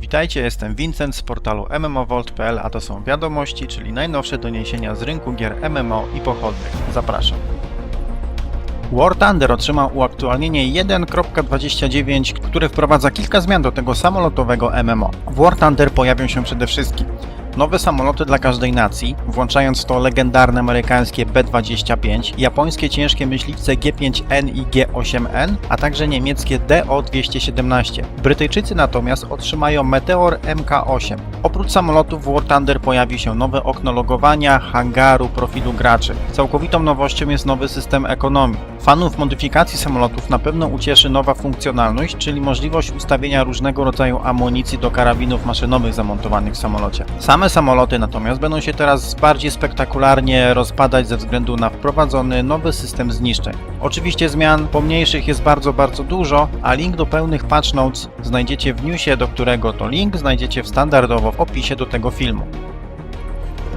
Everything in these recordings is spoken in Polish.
Witajcie, jestem Vincent z portalu MMOVolt.pl, a to są wiadomości, czyli najnowsze doniesienia z rynku gier MMO i pochodnych. Zapraszam. War Thunder otrzymał uaktualnienie 1.29, które wprowadza kilka zmian do tego samolotowego MMO. W War Thunder pojawią się przede wszystkim nowe samoloty dla każdej nacji, włączając to legendarne amerykańskie B-25, japońskie ciężkie myśliwce G5N i G8N, a także niemieckie DO-217. Brytyjczycy natomiast otrzymają Meteor MK8. Oprócz samolotów w War Thunder pojawi się nowe okno logowania, hangaru, profilu graczy. Całkowitą nowością jest nowy system ekonomii. Fanów modyfikacji samolotów na pewno ucieszy nowa funkcjonalność, czyli możliwość ustawienia różnego rodzaju amunicji do karabinów maszynowych zamontowanych w samolocie. Same samoloty natomiast będą się teraz bardziej spektakularnie rozpadać ze względu na wprowadzony nowy system zniszczeń. Oczywiście zmian pomniejszych jest bardzo, bardzo dużo, a link do pełnych patch notes znajdziecie w newsie, do którego to link znajdziecie w standardowo w opisie do tego filmu.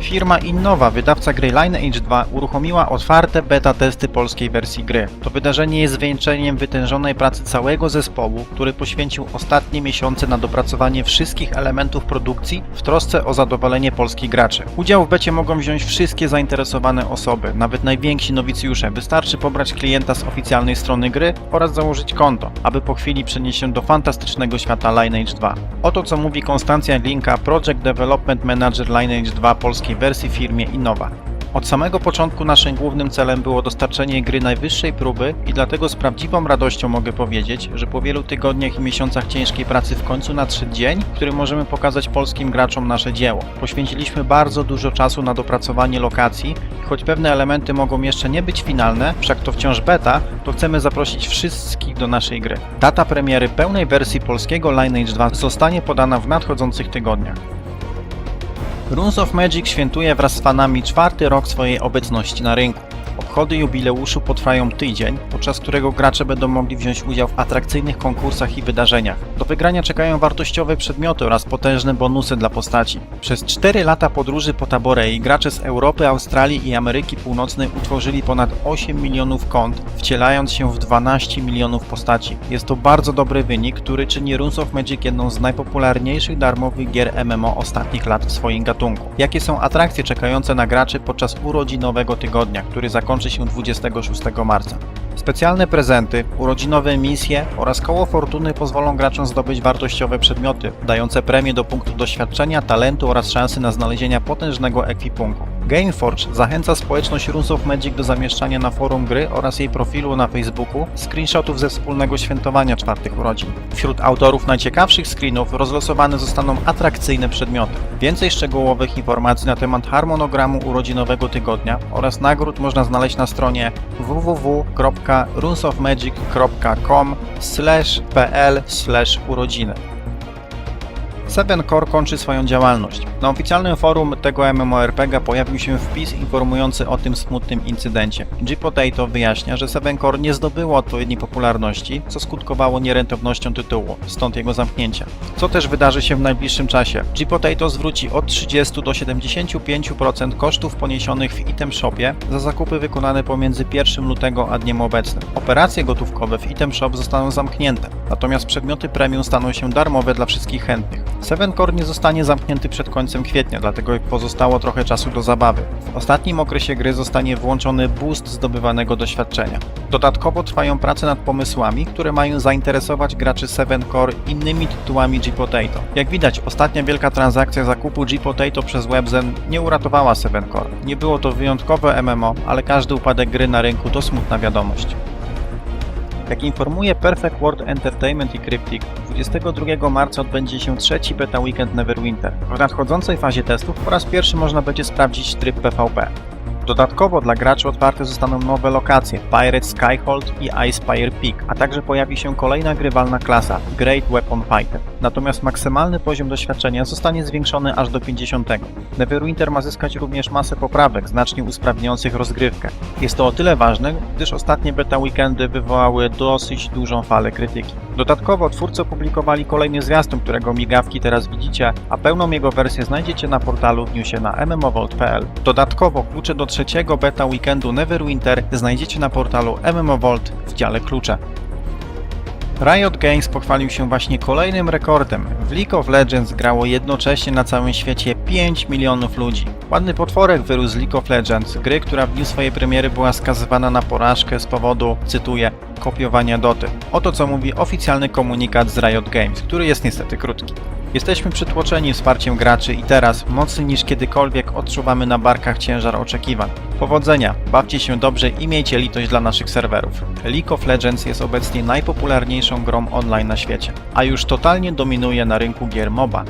Firma Innowa, wydawca gry Lineage 2, uruchomiła otwarte beta testy polskiej wersji gry. To wydarzenie jest zwieńczeniem wytężonej pracy całego zespołu, który poświęcił ostatnie miesiące na dopracowanie wszystkich elementów produkcji w trosce o zadowolenie polskich graczy. Udział w becie mogą wziąć wszystkie zainteresowane osoby, nawet najwięksi nowicjusze. Wystarczy pobrać klienta z oficjalnej strony gry oraz założyć konto, aby po chwili przenieść się do fantastycznego świata Lineage 2. Oto co mówi Konstancja Glinka, Project Development Manager Lineage 2 polskiej wersji firmie Innova. Od samego początku naszym głównym celem było dostarczenie gry najwyższej próby i dlatego z prawdziwą radością mogę powiedzieć, że po wielu tygodniach i miesiącach ciężkiej pracy w końcu nadszedł dzień, w którym możemy pokazać polskim graczom nasze dzieło. Poświęciliśmy bardzo dużo czasu na dopracowanie lokacji i choć pewne elementy mogą jeszcze nie być finalne, wszak to wciąż beta, to chcemy zaprosić wszystkich do naszej gry. Data premiery pełnej wersji polskiego Lineage 2 zostanie podana w nadchodzących tygodniach. Runes of Magic świętuje wraz z fanami czwarty rok swojej obecności na rynku. Obchody jubileuszu potrwają tydzień, podczas którego gracze będą mogli wziąć udział w atrakcyjnych konkursach i wydarzeniach. Do wygrania czekają wartościowe przedmioty oraz potężne bonusy dla postaci. Przez 4 lata podróży po Taborei gracze z Europy, Australii i Ameryki Północnej utworzyli ponad 8 milionów kont, wcielając się w 12 milionów postaci. Jest to bardzo dobry wynik, który czyni Runes of Magic jedną z najpopularniejszych darmowych gier MMO ostatnich lat w swoim gatunku. Jakie są atrakcje czekające na graczy podczas urodzinowego tygodnia, który zakończy się 26 marca? Specjalne prezenty, urodzinowe misje oraz koło fortuny pozwolą graczom zdobyć wartościowe przedmioty, dające premie do punktów doświadczenia, talentu oraz szansy na znalezienie potężnego ekwipunku. Gameforge zachęca społeczność Runes of Magic do zamieszczania na forum gry oraz jej profilu na Facebooku screenshotów ze wspólnego świętowania czwartych urodzin. Wśród autorów najciekawszych screenów rozlosowane zostaną atrakcyjne przedmioty. Więcej szczegółowych informacji na temat harmonogramu urodzinowego tygodnia oraz nagród można znaleźć na stronie www.runesofmagic.com pl urodziny. Seven Core kończy swoją działalność. Na oficjalnym forum tego MMORPG pojawił się wpis informujący o tym smutnym incydencie. G-Potato wyjaśnia, że Seven Core nie zdobyło odpowiedniej popularności, co skutkowało nierentownością tytułu, stąd jego zamknięcie. Co też wydarzy się w najbliższym czasie? G-Potato zwróci od 30 do 75% kosztów poniesionych w item shopie za zakupy wykonane pomiędzy 1 lutego a dniem obecnym. Operacje gotówkowe w item shop zostaną zamknięte, natomiast przedmioty premium staną się darmowe dla wszystkich chętnych. Seven Core nie zostanie zamknięty przed końcem kwietnia, dlatego pozostało trochę czasu do zabawy. W ostatnim okresie gry zostanie włączony boost zdobywanego doświadczenia. Dodatkowo trwają prace nad pomysłami, które mają zainteresować graczy Seven Core innymi tytułami G-Potato. Jak widać, ostatnia wielka transakcja zakupu G-Potato przez Webzen nie uratowała Seven Core. Nie było to wyjątkowe MMO, ale każdy upadek gry na rynku to smutna wiadomość. Jak informuje Perfect World Entertainment i Cryptic, 22 marca odbędzie się trzeci beta weekend Neverwinter. W nadchodzącej fazie testów po raz pierwszy można będzie sprawdzić tryb PvP. Dodatkowo dla graczy otwarte zostaną nowe lokacje Pirate Skyhold i Icefire Peak, a także pojawi się kolejna grywalna klasa Great Weapon Fighter. Natomiast maksymalny poziom doświadczenia zostanie zwiększony aż do 50. Neverwinter ma zyskać również masę poprawek, znacznie usprawniających rozgrywkę. Jest to o tyle ważne, gdyż ostatnie beta weekendy wywołały dosyć dużą falę krytyki. Dodatkowo twórcy opublikowali kolejny zwiastun, którego migawki teraz widzicie, a pełną jego wersję znajdziecie na portalu w newsie na mmovolt.pl. Dodatkowo klucze do trzeciego beta weekendu Neverwinter znajdziecie na portalu MMOVolt w dziale klucze. Riot Games pochwalił się właśnie kolejnym rekordem. W League of Legends grało jednocześnie na całym świecie 5 milionów ludzi. Ładny potworek wyrósł z League of Legends, gry, która w dniu swojej premiery była skazywana na porażkę z powodu, cytuję, kopiowania doty. Oto co mówi oficjalny komunikat z Riot Games, który jest niestety krótki. Jesteśmy przytłoczeni wsparciem graczy i teraz, mocniej niż kiedykolwiek, odczuwamy na barkach ciężar oczekiwań. Powodzenia, bawcie się dobrze i miejcie litość dla naszych serwerów. League of Legends jest obecnie najpopularniejszą grą online na świecie, a już totalnie dominuje na rynku gier MOBA.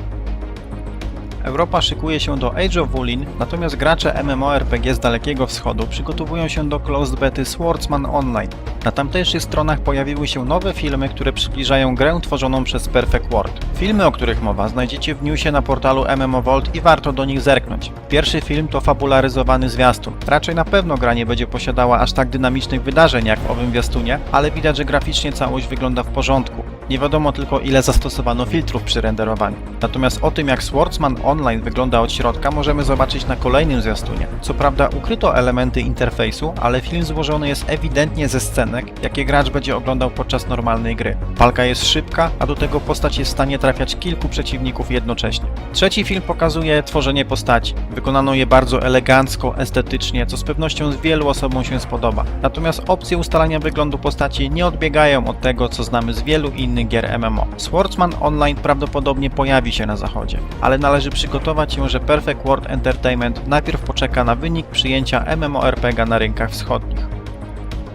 Europa szykuje się do Age of Wulin, natomiast gracze MMORPG z Dalekiego Wschodu przygotowują się do closed bety Swordsman Online. Na tamtejszych stronach pojawiły się nowe filmy, które przybliżają grę tworzoną przez Perfect World. Filmy, o których mowa, znajdziecie w newsie na portalu MMO Vault i warto do nich zerknąć. Pierwszy film to fabularyzowany zwiastun. Raczej na pewno gra nie będzie posiadała aż tak dynamicznych wydarzeń jak w owym zwiastunie, ale widać, że graficznie całość wygląda w porządku. Nie wiadomo tylko ile zastosowano filtrów przy renderowaniu. Natomiast o tym jak Swordsman Online wygląda od środka możemy zobaczyć na kolejnym zwiastunie. Co prawda ukryto elementy interfejsu, ale film złożony jest ewidentnie ze scenek, jakie gracz będzie oglądał podczas normalnej gry. Walka jest szybka, a do tego postać jest w stanie trafiać kilku przeciwników jednocześnie. Trzeci film pokazuje tworzenie postaci. Wykonano je bardzo elegancko, estetycznie, co z pewnością wielu osobom się spodoba. Natomiast opcje ustalania wyglądu postaci nie odbiegają od tego, co znamy z wielu innych gier MMO. Swordsman Online prawdopodobnie pojawi się na zachodzie, ale należy przygotować się, że Perfect World Entertainment najpierw poczeka na wynik przyjęcia MMORPG na rynkach wschodnich.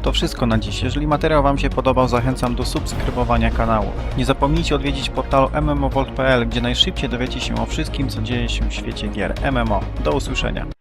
To wszystko na dziś. Jeżeli materiał Wam się podobał, zachęcam do subskrybowania kanału. Nie zapomnijcie odwiedzić portalu mmovolt.pl, gdzie najszybciej dowiecie się o wszystkim, co dzieje się w świecie gier MMO. Do usłyszenia.